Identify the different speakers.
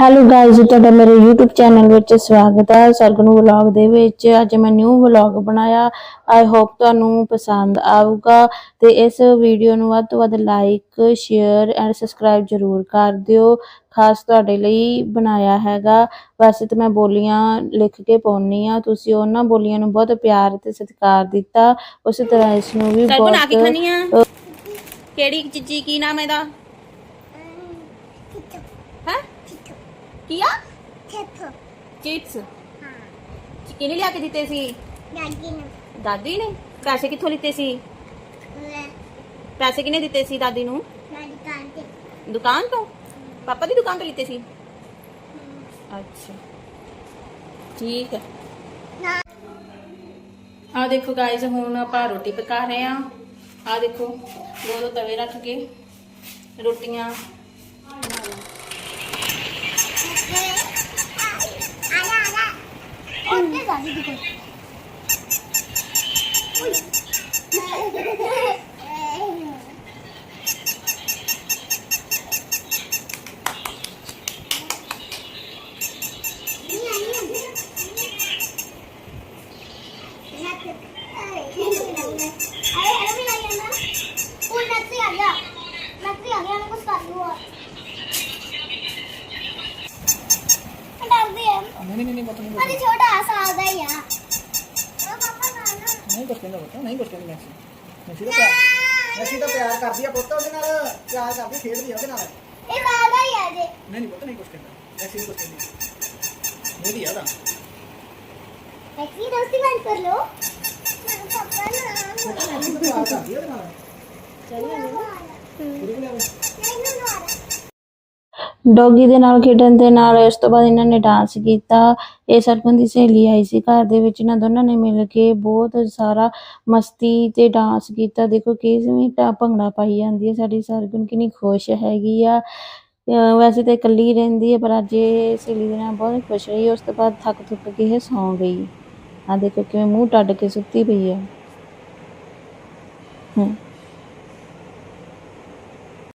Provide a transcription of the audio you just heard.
Speaker 1: Hello guys ਤੁਹਾਡਾ ਮੇਰੇ YouTube channel ਵਿੱਚ ਸਵਾਗਤ ਹੈ। ਸਰਗੁਣ ਵਲੌਗ ਦੇ ਵਿੱਚ ਅੱਜ ਮੈਂ ਨਿਊ ਵਲੌਗ ਬਣਾਇਆ। ਆਈ ਹੋਪ ਤੁਹਾਨੂੰ ਪਸੰਦ ਆਊਗਾ ਤੇ ਇਸ ਵੀਡੀਓ ਨੂੰ ਵੱਧ ਤੋਂ ਵੱਧ ਲਾਈਕ ਸ਼ੇਅਰ ਐਂਡ ਸਬਸਕ੍ਰਾਈਬ ਜ਼ਰੂਰ ਕਰ ਦਿਓ। ਖਾਸ ਤੁਹਾਡੇ ਲਈ ਬਣਾਇਆ ਹੈਗਾ। ਵੈਸੇ ਤਾਂ ਮੈਂ ਬੋਲੀਆਂ ਲਿਖ ਕੇ ਪਾਉਣੀ ਆ ਤੁਸੀਂ ਉਹਨਾਂ ਬੋਲੀਆਂ ਨੂੰ ਬਹੁਤ ਪਿਆਰ ਤੇ ਸਤਿਕਾਰ ਦਿੱਤਾ। ਉਸੇ ਤਰ੍ਹਾਂ ਇਸ ਨੂੰ ਵੀ
Speaker 2: ਸਰ ਬਣਾ ਕੇ
Speaker 1: ਬਹੁਤ
Speaker 2: ਖਾਣੀ ਆ? ਕਿਹੜੀ ਚੀਜ਼ੀ ਕੀ ਨਾਮ ਹੈ ਇਹਦਾ? ਹੈ? ਕੀ ਆ? ਚਿਪਸ। ਕਿਹਨੇ ਲਿਆ ਕੇ ਦਿੱਤੇ ਸੀ? ਦਾਦੀ ਨੇ। ਪੈਸੇ ਕਿੱਥੋਂ ਲਿੱਤੇ ਸੀ? ਪੈਸੇ ਕਿਹਨੇ ਦਿੱਤੇ ਸੀ ਦਾਦੀ ਨੂੰ? ਦੁਕਾਨ ਤੋਂ। ਪਾਪਾ ਦੀ ਦੁਕਾਨ ਤੋਂ ਲਿੱਤੇ ਸੀ? ਅੱਛਾ। ਠੀਕ ਹੈ। ਆ ਦੇਖੋ ਗਾਇਜ਼ ਹੁਣ ਆਪਾਂ ਰੋਟੀ ਪਕਾ ਰਹੇ ਆ ਆ ਦੇਖੋ ਦੋ ਦੋ ਤਵੇ ਰੱਖ ਕੇ ਰੋਟੀਆਂ।
Speaker 3: नहीं नहीं नहीं बता नहीं
Speaker 4: अरे छोटा सा आ गया यार
Speaker 3: ਨਹੀਂ ਕੁਛ ਕਹਿੰਦਾ ਬੱਚਾ ਨਹੀਂ ਕੁਛ ਕਹਿੰਦੀ ਮੈਕਸੀ ਮੈਕਸੀ ਤਾਂ ਪਿਆਰ। ਮੈਕਸੀ ਤਾਂ ਪਿਆਰ ਕਰਦੀ ਆ ਪੁੱਤ ਉਹਦੇ ਨਾਲ ਪਿਆਰ ਕਰਦੀ ਖੇਡਦੀ ਆ ਉਹਦੇ ਨਾਲ। ਨਹੀਂ ਨਹੀਂ ਪੁੱਤ ਨਹੀਂ ਕੁਛ ਕਹਿੰਦਾ। ਮੈਕਸੀ ਨਹੀਂ ਕੁਛ ਕਹਿੰਦੀ ਮੇਰੀ ਆ। ਤਾਂ
Speaker 4: ਪੁੱਤ
Speaker 3: ਮੈਕਸੀ ਤਾਂ। ਪਿਆਰ ਕਰਦੀ ਆ ਉਹਦੇ ਨਾਲ ਚਲੋ ਕੁੜੀ
Speaker 4: ਨੂੰ ਲਿਆਓ
Speaker 1: ਡੌਗੀ ਦੇ ਨਾਲ ਖੇਡਣ ਦੇ ਨਾਲ ਇਸ ਤੋਂ ਬਾਅਦ ਇਹਨਾਂ ਨੇ ਡਾਂਸ ਕੀਤਾ। ਇਹ ਸਰਪੰਚ ਦੀ ਸਹੇਲੀ ਆਈ ਸੀ ਘਰ ਦੇ ਵਿੱਚ। ਇਹਨਾਂ ਦੋਨਾਂ ਨੇ ਮਿਲ ਕੇ ਬਹੁਤ ਸਾਰਾ ਮਸਤੀ ਤੇ ਡਾਂਸ ਕੀਤਾ। ਦੇਖੋ ਕਿਵੇਂ ਤਾਂ ਭੰਗੜਾ ਪਾਈ ਜਾਂਦੀ ਹੈ ਸਾਡੀ ਸਰਗੁਣ, ਕਿੰਨੀ ਖੁਸ਼ ਹੈਗੀ ਆ। ਵੈਸੇ ਤਾਂ ਇਕੱਲੀ ਰਹਿੰਦੀ ਹੈ, ਪਰ ਅੱਜ ਇਹ ਸਹੇਲੀ ਦੇ ਨਾਲ ਬਹੁਤ ਖੁਸ਼ ਰਹੀ। ਉਸ ਤੋਂ ਬਾਅਦ ਥੱਕ ਥੁੱਕ ਕੇ ਇਹ ਸੌਂ ਗਈ। ਆ ਦੇਖੋ ਕਿਵੇਂ ਮੂੰਹ ਟੱਡ ਕੇ ਸੁੱਤੀ ਪਈ ਹੈ। ਹੂੰ।